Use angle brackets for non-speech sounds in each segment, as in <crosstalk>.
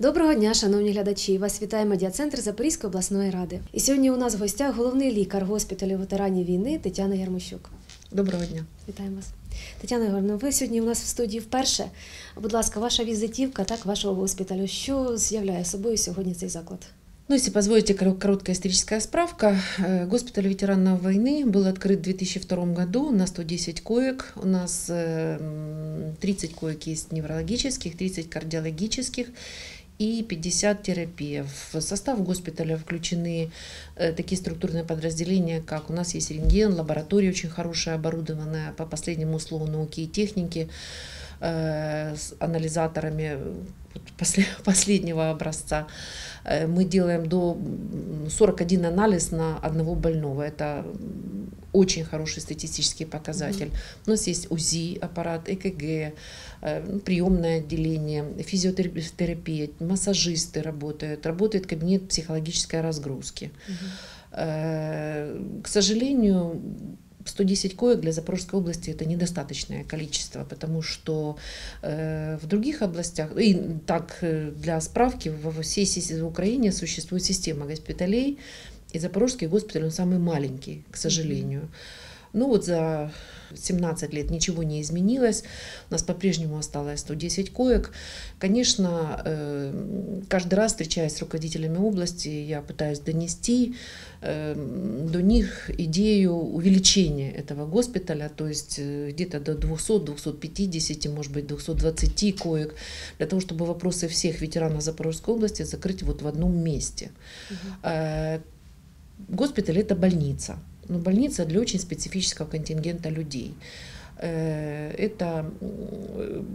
Доброго дня, шановні глядачі! Вас вітає медіа-центр Запорізької обласної ради. І сьогодні у нас в гостях головний лікар госпіталю ветеранів війни Тетяна Ярмощук. Доброго дня. Вітаємо вас. Тетяна Ігорівна, ви сьогодні у нас в студії вперше. Будь ласка, ваша візитівка, так, вашого госпіталю. Що з'являє собою сьогодні цей заклад? Ну, если позволите, кор- короткая историческая справка. Э, Госпиталь ветеранов войны был открыт в 2002 году на 110 коек. У нас э, м, 30 коек есть неврологических, 30 кардиологических и 50 терапия. В состав госпиталя включены э, такие структурные подразделения, как у нас есть рентген, лаборатория очень хорошая, оборудованная по последнему слову науки и техники, э, с анализаторами после- <laughs> последнего образца. Э, Мы делаем до м, 41 анализ на одного больного. Это очень хороший статистический показатель. У нас есть УЗИ, аппарат ЭКГ, э, приемное отделение, физиотерапия, массажисты работают, работает кабинет психологической разгрузки. Э, К сожалению, 110 коек для Запорожской области это недостаточное количество, потому что э, в других областях, и так э, для справки, во всей Украине существует система госпиталей, и Запорожский госпиталь он самый маленький, к сожалению. Ну вот за 17 лет ничего не изменилось. У нас по-прежнему осталось 110 коек. Конечно, э, каждый раз, встречаясь с руководителями области, я пытаюсь донести э, до них идею увеличения этого госпиталя, то есть э, где-то до 200-250, может быть, 220 коек, для того, чтобы вопросы всех ветеранов Запорожской области закрыть вот в одном месте. Э, Госпиталь это больница, но больница для очень специфического контингента людей. Э, Это м,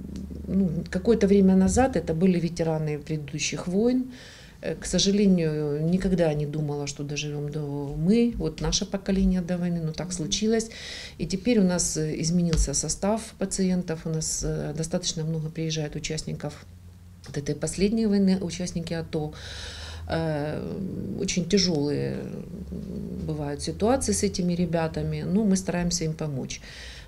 ну, какое-то время назад это были ветераны предыдущих войн. Э, К сожалению, никогда не думала, что доживем до мы, вот наше поколение до войны, но так случилось. И теперь у нас э, изменился состав пациентов, у нас э, достаточно много приезжает участников вот этой последней войны, участники АТО. Э, Очень тяжелые бывают ситуации с этими ребятами, но мы стараемся им помочь.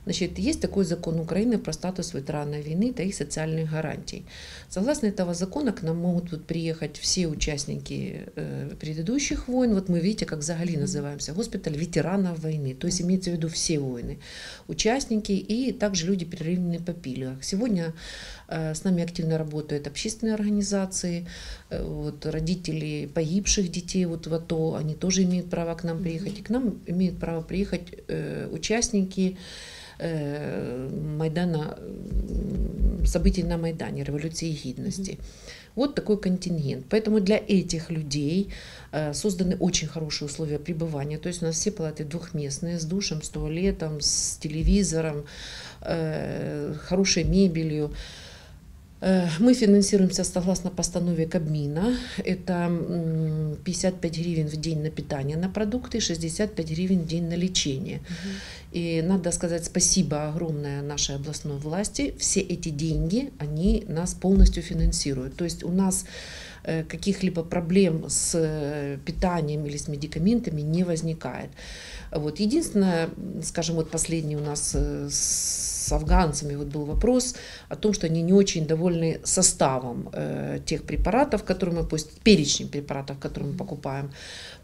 Значит, есть такой закон Украины про статус ветерана войны и их социальных гарантий. Согласно этого закона к нам могут приехать все участники э, предыдущих войн. Вот мы видите, как Загали называемся, госпиталь ветеранов войны. То есть имеется в виду все войны. Участники и также люди, переравненные по пилях. Сегодня э, с нами активно работают общественные организации, э, вот, родители погибших детей вот в АТО, они тоже имеют право к нам приехать. И к нам имеют право приехать э, участники Майдана, событий на Майдане, революции гидности. Вот такой контингент. Поэтому для этих людей э, созданы очень хорошие условия пребывания. То есть у нас все палаты двухместные, с душем, с туалетом, с телевизором, э, хорошей мебелью. Э, Мы финансируемся согласно постанове Кабмина. Это м, 55 гривен в день на питание на продукты, 65 гривен в день на лечение. И надо сказать спасибо огромное нашей областной власти. Все эти деньги, они нас полностью финансируют. То есть у нас каких-либо проблем с э, питанием или с медикаментами не возникает. Вот. Единственное, скажем, вот последний у нас э, с афганцами вот был вопрос о том, что они не очень довольны составом э, тех препаратов, которые мы, пусть перечнем препаратов, которые мы покупаем.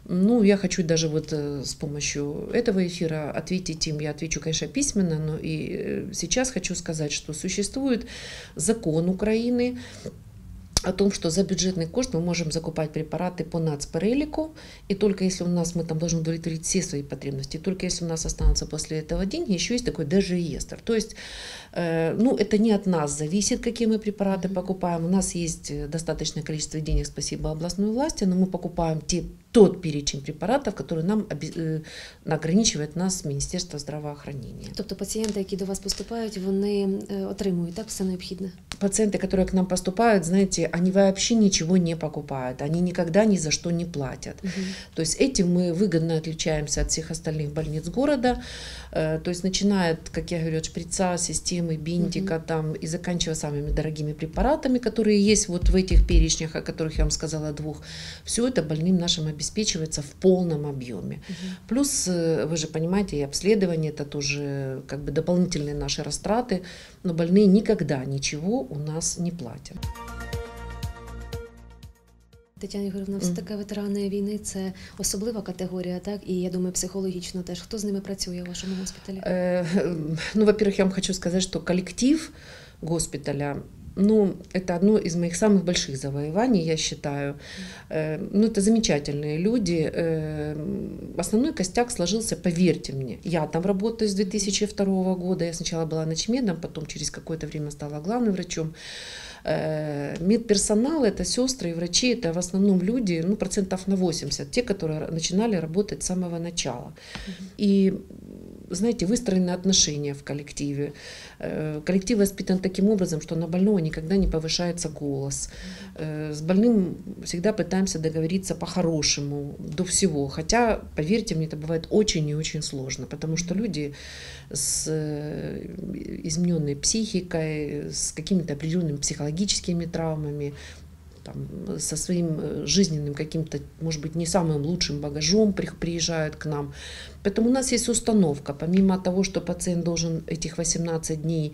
Ну, я хочу даже вот э, с помощью этого эфира ответить им, я отвечу, конечно, письменно, но и э, сейчас хочу сказать, что существует закон Украины, о том, что за бюджетный кошт мы можем закупать препараты по нацперелику, и только если у нас мы там должны удовлетворить все свои потребности, только если у нас останутся после этого деньги, еще есть такой даже реестр. То есть, э, ну, это не от нас зависит, какие мы препараты покупаем. У нас есть э, достаточное количество денег, спасибо областной власти, но мы покупаем те, тот перечень препаратов, который нам оби- э, ограничивает нас Министерство здравоохранения. Тобто пацієнти, які до вас поступають, вони е, отримують так все необхідне. пациенты, которые к нам поступают, знаете, они вообще ничего не покупают, они никогда ни за что не платят. То есть этим мы выгодно отличаемся от всех остальных больниц города. Э, То есть начиная, от, как я говорю, от шприца, системы, бинтика там, и заканчивая самыми дорогими препаратами, которые есть вот в этих перечнях, о которых я вам сказала двух, все это больным нашим обеспечивается в полном объеме. Плюс, э, вы же понимаете, и обследование это тоже как бы дополнительные наши растраты, но больные никогда ничего у нас не платят. Тетяна Ігорівна, все таки ветерани війни це особлива категорія, так і я думаю, психологічно теж. Хто з ними працює у вашому госпіталі? Э, <laughs> Ну, во-первых, я вам хочу сказать, что коллектив госпиталя ну, это одно из моих самых больших завоеваний, я считаю. Э, Ну, это замечательные люди. Э, Основной костяк сложился, поверьте мне. Я там работаю с 2002 года. Я сначала была ночмедом, потом через какое-то время стала главным врачом. Э, Медперсонал, это сестры и врачи, это в основном люди, ну, процентов на 80, те, которые начинали работать с самого начала. И знаете, выстроены отношения в коллективе. Э, Коллектив воспитан таким образом, что на больного никогда не повышается голос. Э, С больным всегда пытаемся договориться по-хорошему до всего. Хотя, поверьте мне, это бывает очень и очень сложно, потому что люди с э, измененной психикой, с какими-то определенными психологическими травмами, там, со своим э, жизненным каким-то, может быть, не самым лучшим багажом при- приезжают к нам. Поэтому у нас есть установка, помимо того, что пациент должен этих 18 дней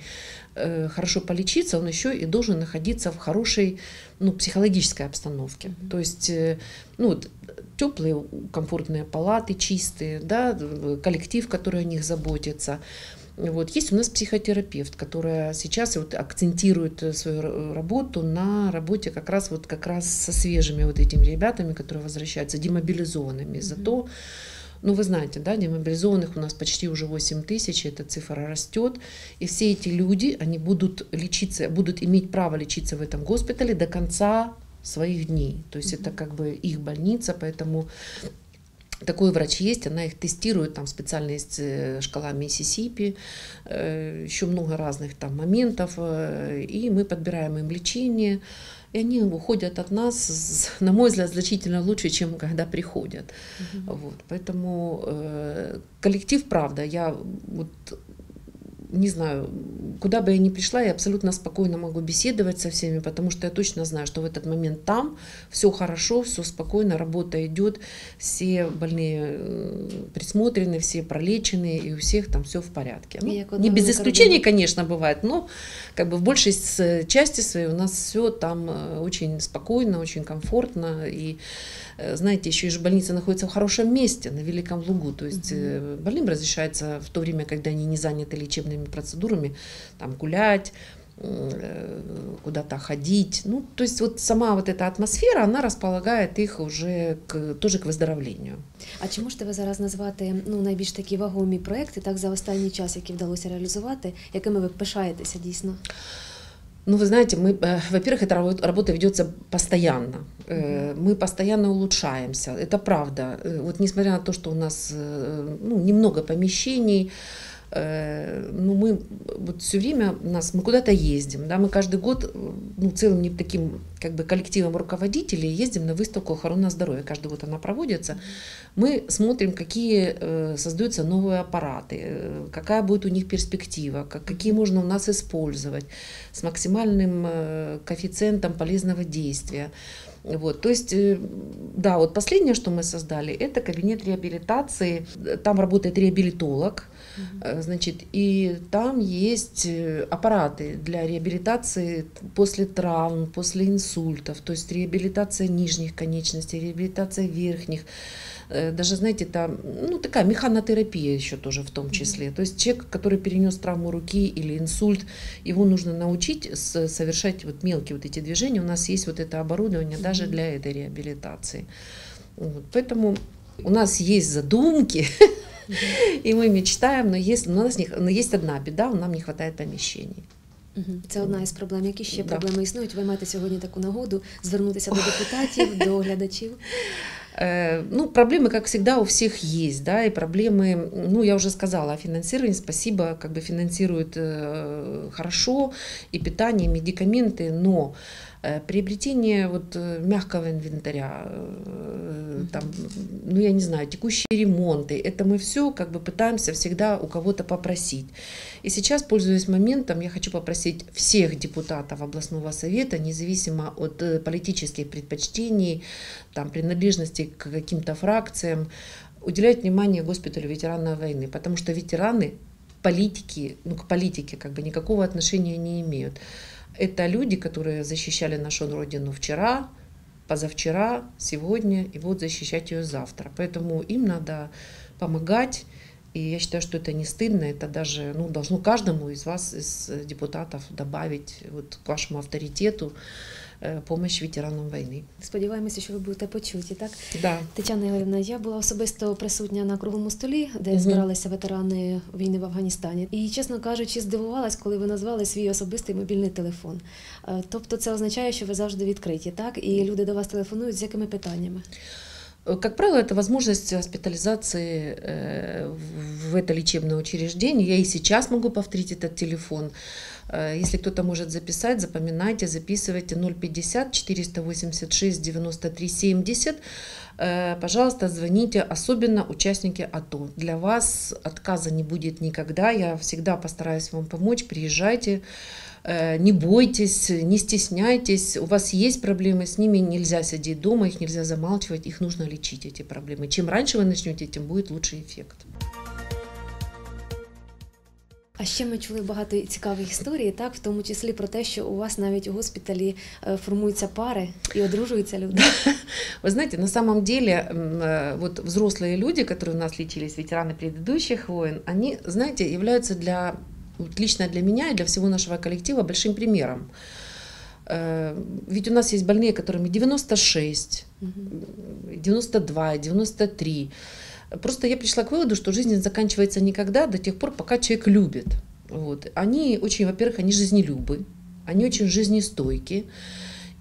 э, хорошо полечиться, он еще и должен находиться в хорошей ну, психологической обстановке. Мгм. То есть э, ну, вот, теплые, комфортные палаты, чистые, да, коллектив, который о них заботится. Вот. Есть у нас психотерапевт, которая сейчас вот акцентирует э, свою работу на работе как раз, вот, как раз со свежими вот этими ребятами, которые возвращаются, демобилизованными. Мгм. Зато, ну вы знаете, да, демобилизованных у нас почти уже 8 тысяч, эта цифра растет. И все эти люди, они будут лечиться, будут иметь право лечиться в этом госпитале до конца своих дней. То есть это Мгм. как бы их больница, поэтому такой врач есть, она их тестирует, там специально есть э, шкала Миссисипи, э, еще много разных там моментов, э, и мы подбираем им лечение, и они уходят от нас, на мой взгляд, значительно лучше, чем когда приходят. Мгм. Вот, поэтому коллектив, правда, я вот не знаю, куда бы я ни пришла, я абсолютно спокойно могу беседовать со всеми, потому что я точно знаю, что в этот момент там все хорошо, все спокойно, работа идет, все больные э, присмотрены, все пролечены, и у всех там все в порядке. Ну, не без исключений, конечно, бывает, но как бы в большей части своей у нас все там э, очень спокойно, очень комфортно, и э, знаете, еще и же больница находится в хорошем месте, на Великом Лугу. То есть э, больным разрешается в то время, когда они не заняты лечебными процедурами, там гулять, э, куда-то ходить. Ну, то есть вот сама вот эта атмосфера, она располагает их уже к, тоже к выздоровлению. А чи можете ви зараз назвати ну найбільш такі вагомі проекти, так за останній час, які вдалося реалізувати, якими ви пишаєтеся дійсно? Ну, вы знаете, мы, э, во-первых, эта работа, работа ведется постоянно. Э, Мы постоянно улучшаемся. Это правда. Э, Вот несмотря на то, что у нас э, ну, немного помещений, э, ну, мы вот все время нас мы куда-то ездим, да, мы каждый год э, ну, целым не таким как бы коллективом руководителей ездим на выставку охраны здоровья. Каждый год она проводится. Мы смотрим, какие э, создаются новые аппараты, э, какая будет у них перспектива, как, какие можно у нас использовать с максимальным э, коэффициентом полезного действия. Вот, то есть, э, да, вот последнее, что мы создали, это кабинет реабилитации. Там работает реабилитолог, Э, Значит, и там есть э, аппараты для реабилитации после травм, после инсультов, то есть реабилитация нижних конечностей, реабилитация верхних. Э, Даже, знаете, там, ну, такая механотерапия еще тоже в том числе. То есть человек, который перенес травму руки или инсульт, его нужно научить совершать вот мелкие вот эти движения. У нас есть вот это оборудование даже для этой реабилитации. Вот, поэтому у нас есть задумки, <laughs> и мы мечтаем, но есть, но у нас не, но есть одна беда, нам не хватает помещений. Мгм. Це одна із проблем. Які ще Да. проблеми існують? Ви маєте сьогодні таку нагоду звернутися до депутатів, до глядачів. Э, Ну, проблемы, как всегда, у всех есть, да, и проблемы, ну, я уже сказала, финансирование, спасибо, как бы финансирует э, хорошо, и питание, и медикаменты, но э, приобретение вот э, мягкого инвентаря, э, там, ну, я не знаю, текущие ремонты, это мы все как бы пытаемся всегда у кого-то попросить. И сейчас, пользуясь моментом, я хочу попросить всех депутатов областного совета, независимо от э, политических предпочтений, там, принадлежности к каким-то фракциям, уделять внимание госпиталю ветеранов войны, потому что ветераны политики, ну, к политике как бы никакого отношения не имеют. Это люди, которые защищали нашу родину вчера, позавчера, сегодня и вот защищать ее завтра. Поэтому им надо помогать. И я считаю, что это не стыдно, это даже ну, должно каждому из вас, из депутатов, добавить вот, к вашему авторитету э, помощь ветеранам войны. Сподіваємося, що ви будете почуті, так? Да. Тетяна Ігорівна, я була особисто присутня на круглому столі, де Мгм. збиралися ветерани війни в Афганістані. І, чесно кажучи, здивувалась, коли ви назвали свій особистий мобільний телефон. Е, Тобто це означає, що ви завжди відкриті, так? І люди до вас телефонують з якими питаннями? Э, Как правило, это возможность госпитализации э, в- это лечебное учреждение. Я и сейчас могу повторить этот телефон. Э, Если кто-то может записать, запоминайте, записывайте 050 486 93 70. Э, Пожалуйста, звоните, особенно участники АТО. Для вас отказа не будет никогда. Я всегда постараюсь вам помочь. Приезжайте. Э, Не бойтесь, не стесняйтесь. У вас есть проблемы, с ними нельзя сидеть дома, их нельзя замалчивать, их нужно лечить, эти проблемы. Чем раньше вы начнете, тем будет лучший эффект. А ще ми чули багато цікавих історій, так, в тому числі про те, що у вас навіть у госпіталі е, формуються пари і одружуються люди. <laughs> Вы знаете, на самом деле, м, э, вот взрослые люди, которые у нас лечились, ветераны предыдущих войн, они, знаете, являются для, вот лично для меня и для всего нашего коллектива большим примером. Э, Ведь у нас есть больные, которым и 96, Мгм. 92, 93. Просто я пришла к выводу, что жизнь заканчивается никогда до тех пор, пока человек любит. Вот. Они очень, во-первых, они жизнелюбы, они очень жизнестойкие.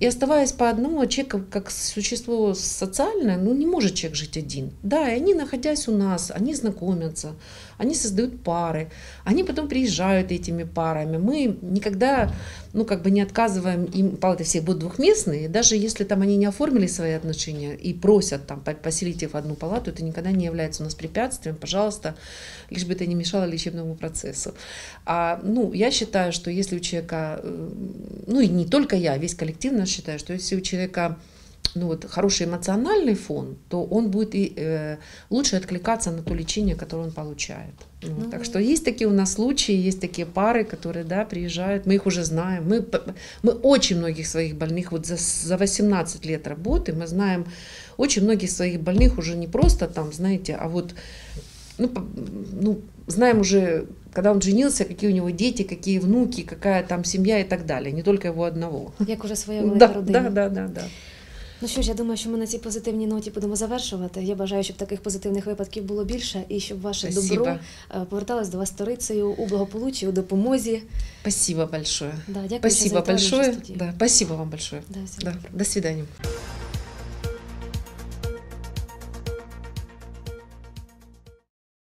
И оставаясь по одному, человек как существо социальное, ну не может человек жить один. Да, и они, находясь у нас, они знакомятся, они создают пары, они потом приезжают этими парами. Мы никогда, ну как бы не отказываем им, палаты все будут двухместные, даже если там они не оформили свои отношения и просят там по- поселить их в одну палату, это никогда не является у нас препятствием, пожалуйста, лишь бы это не мешало лечебному процессу. А, ну, я считаю, что если у человека, э, ну и не только я, весь коллектив наш считает, что если у человека ну вот, хороший эмоциональный фон, то он будет и э, лучше откликаться на то лечение, которое он получает. Ну, Ну, так что есть такие у нас случаи, есть такие пары, которые да, приезжают, мы их уже знаем. Мы, мы очень многих своих больных, вот за, за 18 лет работы, мы знаем очень многих своих больных уже не просто там, знаете, а вот ну, ну, знаем уже, когда он женился, какие у него дети, какие внуки, какая там семья и так далее, не только его одного. Як уже своя велика <laughs> Да, родина. да, да, да, да. Ну що ж, я думаю, що ми на цій позитивній ноті будемо завершувати. Я бажаю, щоб таких позитивних випадків було більше і щоб ваше Спасибо. добро е, поверталось до вас сторицею у благополуччі, у допомозі. Спасибо большое. Да, дякую, Спасибо большое. Да, спасибо вам большое. Да, Да, до свидания.